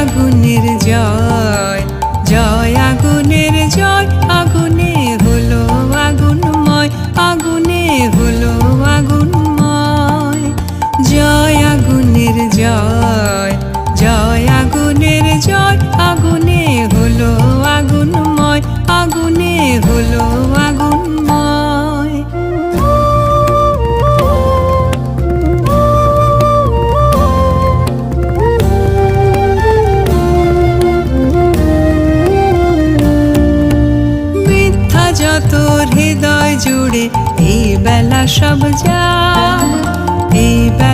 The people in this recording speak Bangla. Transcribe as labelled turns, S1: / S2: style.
S1: আগুনের জয় জয় আগুনের জয় আগুনে হলো আগুনময় আগুনে হলো আগুনময়। জয় আগুনের জয়। হৃদয় জুড়ে এই বেলা সব যায়।